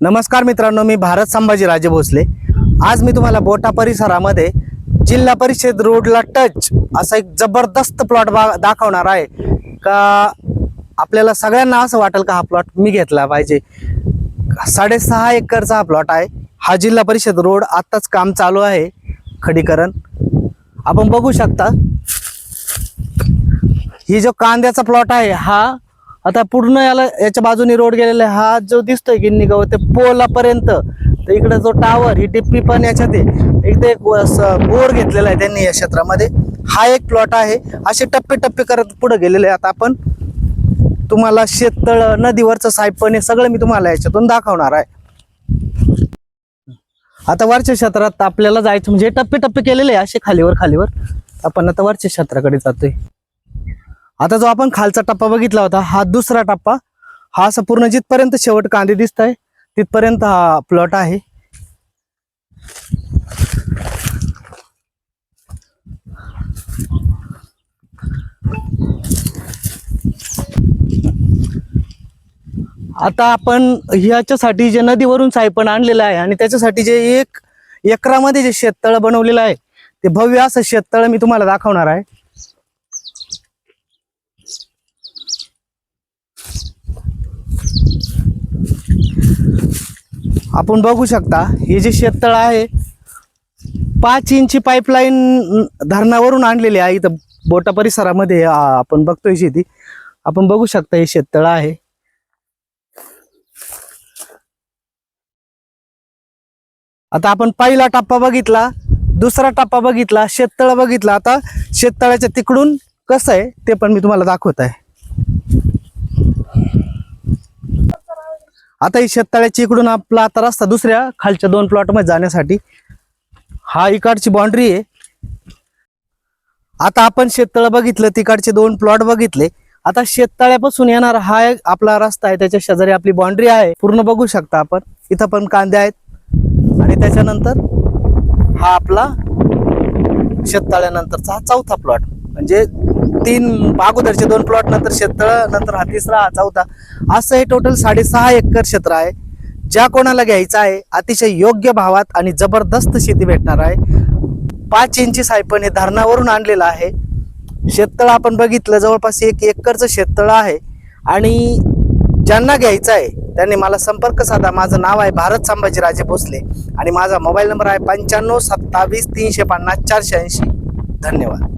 नमस्कार मित्रांनो मी भारत संभाजी राजे भोसले. आज मी तुम्हाला बोटा परिसरामध्ये जिल्हा परिषद रोडला टच असा एक जबरदस्त प्लॉट बा दाखवणार आहे. का आपल्याला सगळ्यांना असं वाटेल का हा प्लॉट मी घेतला पाहिजे. साडेसहा एकरचा हा प्लॉट आहे. हा जिल्हा परिषद रोड आत्ताच काम चालू आहे. खडीकरण. आपण बघू शकता ही जो कांद्याचा प्लॉट आहे हा आता पूर्ण याला याच्या बाजूने रोड गेलेला आहे. हा जो दिसतोय गिन्नी गाव ते पोलापर्यंत. तर इकडे जो टावर ही टिप्पी पण याच्यात आहे. इकडे एक बोर घेतलेला आहे त्यांनी या क्षेत्रामध्ये. हा एक प्लॉट आहे. असे टप्पे टप्पे करत पुढे गेलेले आहे आता आपण तुम्हाला शेततळ नदीवरचं साहेबपण हे सगळं मी तुम्हाला याच्यातून दाखवणार आहे. आता वरच्या क्षेत्रात आपल्याला जायचं म्हणजे टप्पे टप्पे केलेले आहे असे खालीवर खालीवर आपण आता वरच्या क्षेत्राकडे जातोय. आता जो आपण खालचा टप्पा बघितला होता हा दुसरा टप्पा. हा असं पूर्ण जिथपर्यंत शेवट कांदे दिसत आहे तिथपर्यंत हा प्लॉट आहे. आता आपण ह्याच्यासाठी जे नदीवरून सायपण आणलेलं आहे आणि त्याच्यासाठी जे एक एकरामध्ये जे शेततळ बनवलेलं आहे ते भव्य असं शेततळ मी तुम्हाला दाखवणार आहे. आपण बघू शकता हे जे शेततळ आहे पाच इंची पाईपलाईन धरणावरून आणलेली आहे. इथं बोटा परिसरामध्ये आपण बघतोय शेती. आपण बघू शकता हे शेततळ आहे. आता आपण पहिला टप्पा बघितला दुसरा टप्पा बघितला शेततळ बघितला. आता शेततळ्याच्या तिकडून कसं आहे ते पण मी तुम्हाला दाखवत आहे. आता ही शेततळ्याची इकडून आपला आता रस्ता दुसऱ्या खालच्या दोन प्लॉटमध्ये जाण्यासाठी. हा इकडची बाउंड्री आहे. आता आपण शेततळ बघितलं तिकडचे दोन प्लॉट बघितले. आता शेततळ्यापासून येणार हा आपला रस्ता आहे. त्याच्या शेजारी आपली बाउंड्री आहे. पूर्ण बघू शकता आपण. इथं पण कांदे आहेत. आणि त्याच्यानंतर हा आपला शेततळ्यानंतरचा हा चौथा प्लॉट म्हणजे तीन अगोदरचे दोन प्लॉट नंतर शेततळ नंतर हा तिसरा हा चौथा. असं हे टोटल साडेसहा एकर क्षेत्र आहे. ज्या कोणाला घ्यायचं आहे अतिशय योग्य भावात आणि जबरदस्त शेती भेटणार आहे. पाच इंची सायपण हे धरणावरून आणलेलं आहे. शेततळ आपण बघितलं जवळपास एक एकरचं शेततळ आहे. आणि ज्यांना घ्यायचं आहे त्यांनी मला संपर्क साधा. माझं नाव आहे भारत संभाजीराजे भोसले आणि माझा मोबाईल नंबर आहे पंच्याण्णव सत्तावीस तीनशे पन्नास चारशे ऐंशी. धन्यवाद.